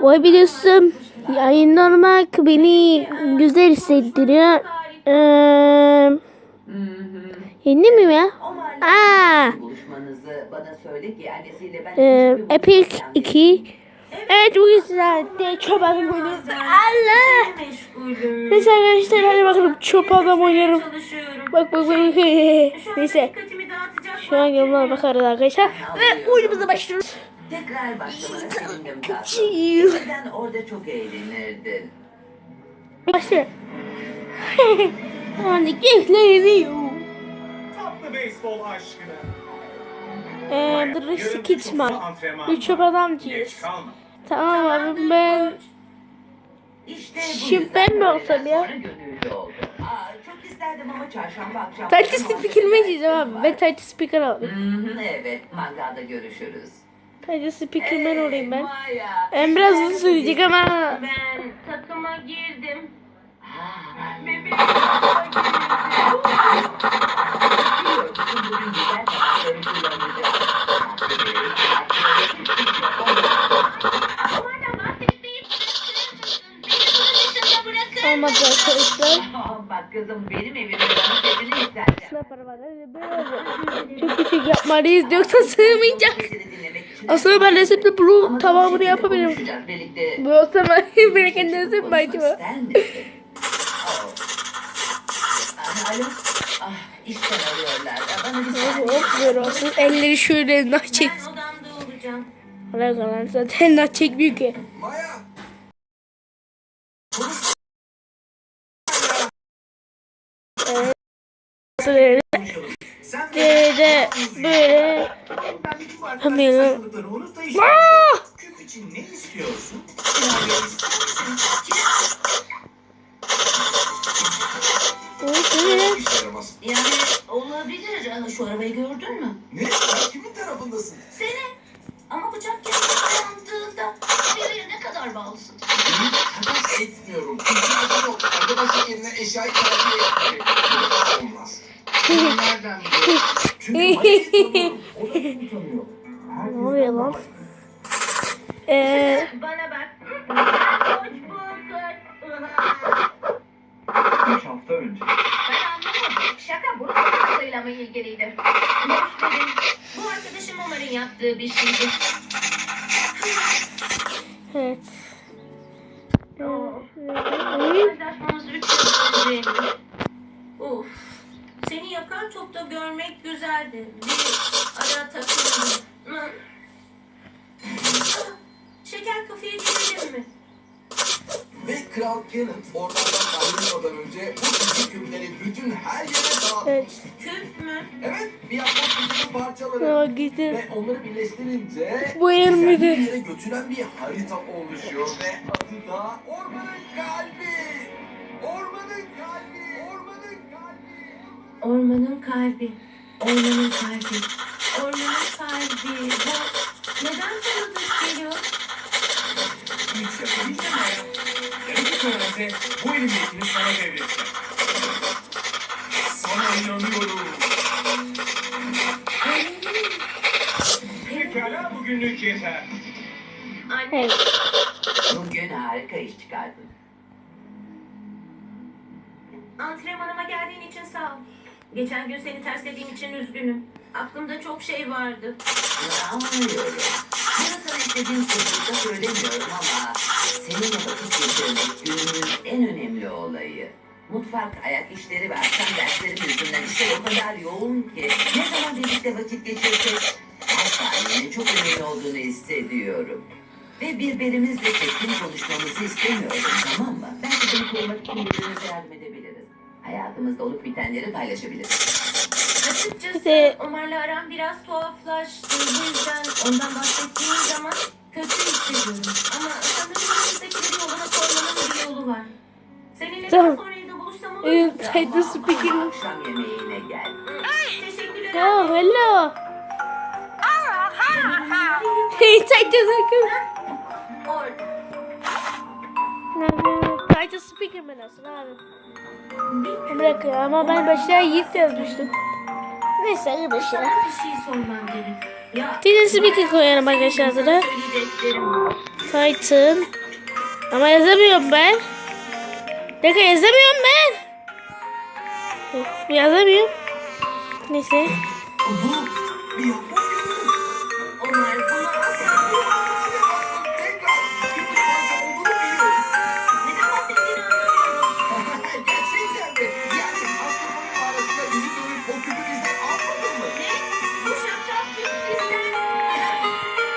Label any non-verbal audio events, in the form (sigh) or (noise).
Vay biliyorsun yayınlamak beni güzel hissettiriyor. Ee, mi ya? Aa, e, hiçbir Epic buluşma 2. Evet bu yüzden de çöp adam oynuyoruz. Allah! Neyse arkadaşlar hadi bakalım çöp adam oynarım. Bak bak bak. (laughs) Neyse. Şu an yorumlara bakarız arkadaşlar. Ve oyunumuza başlıyoruz. Tekrar başlamana sevindim tatlım. Eskiden orada çok eğlenirdin. Başla. (laughs) Hadi geliyor. Tatlı beyzbol aşkına. Eee The Skitman. Geç adamcıyız. Tamam abi ben İşte bu Şimdi ben mi olsam ya? isterdim ama çarşamba akşam... Titan Speaker mi diyeceğim abi? Ben Titan Speaker hı, evet, mangalda görüşürüz. Titan Speaker man olayım ben. En biraz uzun sürecek ama Ben takıma girdim. Bebeğim takıma girdim. olmadı arkadaşlar. Bak kızım benim evimde bana sevini oldu. Çok küçük yapmalıyız yoksa sığmayacak. Aslında ben resimde bunu Ama tamamını yapabilirim. Bu olsa ben (laughs) bir kendi saniye. Hop böyle olsun. Elleri şöyle nah çek. Ben odamda olacağım. Hala kalan zaten nah çekmiyor ki. Maya. Böyle Sen böyle bir küp için ne istiyorsun? Yaramaz. Yani olabilir. Ama Şu arabayı gördün mü? Ne? Kimin tarafındasın? Seni. Ama bıçak kesinlikle yandığında bir ne kadar bağlısın. Takas etmiyorum. İhtiyacım yok. Arkadaşlık yerine eşyayı tercih etmiyorum. Bu da olmaz. Bunu nereden biliyorsun? Çünkü Maya'yı tanıyorum. O da beni tanıyor. Ne oluyor lan? Eee Bana bak. Koç bu kız. Üç hafta önce. Ben anlamadım. Şaka bu kızıyla mı ilgiliydi? Boş verin. Bu arkadaşım Ömer'in yaptığı bir şeydi. evet. Arkadaşlarımız üç yıl önce. Uf. Yakan topta görmek güzeldi. Bir ara takıldım. Hı. Şeker kafeye gidelim mi? Ve Kral Kenneth oradan ayrılmadan önce bu küçük küpleri bütün her yere dağıtmış. Evet. Küp mü? Evet, bir yapboz küpünün parçaları. Aa, gidelim. Ve onları birleştirince Bu yer miydi? güzel bir yere götüren bir harita oluşuyor ve adı da Ormanın Kalbi. Ormanın Kalbi. Ormanın Kalbi. Ormanın kalbi. Ormanın kalbi. Bu neden tanıdık geliyor? Hiç yapabileceğim ya. Yarın sonrası bu elimdekini sana devredeceğim. Sana inanıyorum. Pekala bugünlük yeter. Anne. Bugün harika iş çıkardın. Antrenmanıma geldiğin için sağ ol. Geçen gün seni terslediğim için üzgünüm. Aklımda çok şey vardı. Anlıyorum. Bunu sana istediğim sıklıkta söylemiyorum ama seninle vakit geçirmek günümüz en önemli olayı. Mutfak, ayak işleri ve akşam derslerim yüzünden işler o kadar yoğun ki ne zaman birlikte vakit geçirsek her saniyenin çok önemli olduğunu hissediyorum. Ve birbirimizle çetin konuşmamızı istemiyorum tamam mı? Belki bunu korumak için birbirimize yardım edebiliriz. Hayatımızda olup bitenleri paylaşabiliriz. Açıkçası Ömer'le aram biraz tuhaflaştı. Bu yüzden ondan bahsettiğim zaman kötü hissediyorum. Ama sanırım önümüzdekileri yoluna koymanın bir yolu var. Seninle daha sonra evde buluşsam olur Evet, mu? (laughs) Titan Speaker. Akşam yemeğine gel. Teşekkürler. Oh hello. Hey Titan Speaker. Orada. Titan Speaker man olsun abi. Bir dakika ya, ama ben başta Yiğit yazmıştım. Neyse arkadaşlar. Bir şey sormam gerek. Ya, Titan Speaker koyalım arkadaşlar sana. Titan. Ama yazamıyorum ben. Kadar yazamıyorum ben. Yazamıyorum. Neyse. Bir